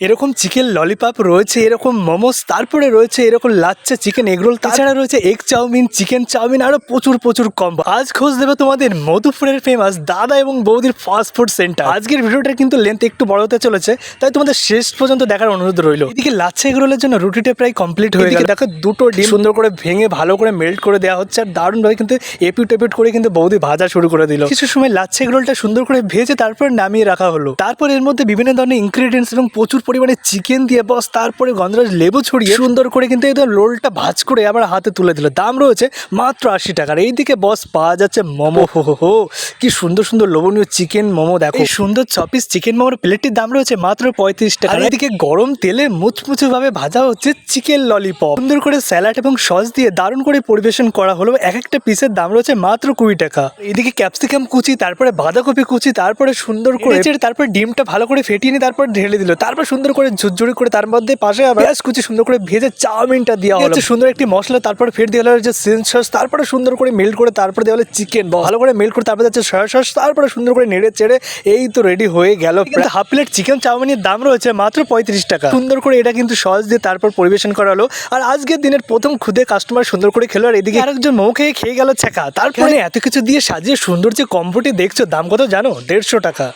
এরকম chicken lollipop রয়েছে এরকম মোমোস তারপরে রয়েছে এরকম লাচ্চা চিকেন এগরোল তাছাড়া রয়েছে এগ চাউমিন চিকেন চাউমিন আরও প্রচুর প্রচুর কম্বো আজ খোঁজ দেবে তোমাদের মধুপুরের ফেমাস দাদা এবং বৌদির ফাস্ট ফুড সেন্টার আজকের ভিডিওটা কিন্তু লেন্থ একটু বড় হতে চলেছে তাই তোমাদের শেষ পর্যন্ত দেখার অনুরোধ রইল। এদিকে লাচ্চা এগরোলের জন্য রুটিটা প্রায় কমপ্লিট হয়ে গেছে দেখো দুটো ডিম সুন্দর করে ভেঙে ভালো করে মেল্ট করে দেওয়া হচ্ছে আর দারুণ ভাবে কিন্তু এপিট এপিট করে কিন্তু বৌদি ভাজা শুরু করে দিল। কিছু সময় লাচ্ছা এগরোলটা সুন্দর করে ভেজে তারপর নামিয়ে রাখা হলো। তারপর এর মধ্যে বিভিন্ন ধরনের ইনগ্রিডিয়েন্টস এবং প্রচুর পরিমাণে চিকেন দিয়ে বস তারপরে গন্ধরাজ লেবু ছড়িয়ে সুন্দর করে কিন্তু একদম রোলটা ভাজ করে আমার হাতে তুলে দিল। দাম রয়েছে মাত্র আশি টাকার। এইদিকে বস পাওয়া যাচ্ছে মোমো। হো হো। কি সুন্দর সুন্দর লোভনীয় চিকেন মোমো দেখো। সুন্দর ছ পিস চিকেন মোমোর প্লেটটির দাম রয়েছে মাত্র পঁয়ত্রিশ টাকা। এদিকে গরম তেলে মুচমুচে ভাবে ভাজা হচ্ছে চিকেন ললিপপ সুন্দর করে স্যালাড এবং সস দিয়ে দারুণ করে পরিবেশন করা হলো। এক একটা পিসের দাম রয়েছে মাত্র কুড়ি টাকা। এদিকে ক্যাপসিকাম কুচি তারপরে বাঁধাকপি কুচি তারপরে সুন্দর করে তারপর ডিমটা ভালো করে ফেটিয়ে নিয়ে তারপর ঢেলে দিল। তারপর সুন্দর করে ঝুরঝুরি করে তার মধ্যে পাশে আবার পেঁয়াজ কুচি সুন্দর করে ভেজে চাউমিনটা দেওয়া হলো। সুন্দর একটি মশলা। তারপর ফের দেওয়া হলো যে সেন্স সস তারপরে সুন্দর করে মেল্ট করে তারপরে দেওয়া হলো চিকেন ভালো করে মেল্ট করে তারপরে যাচ্ছে সয়া সস তারপরে সুন্দর করে নেড়ে চেড়ে এই তো রেডি হয়ে গেল। হাফ প্লেট চিকেন চাউমিনের দাম রয়েছে মাত্র পঁয়ত্রিশ টাকা। সুন্দর করে এটা কিন্তু সস দিয়ে তারপর পরিবেশন করালো। আর আজকের দিনের প্রথম খুদে কাস্টমার সুন্দর করে খেলো আর এদিকে আরেকজন মৌ খেয়ে খেয়ে গেল ছেঁকা তারপরে এত কিছু দিয়ে সাজিয়ে সুন্দর যে কম্বোটি দেখছ দাম কত জানো? দেড়শো টাকা।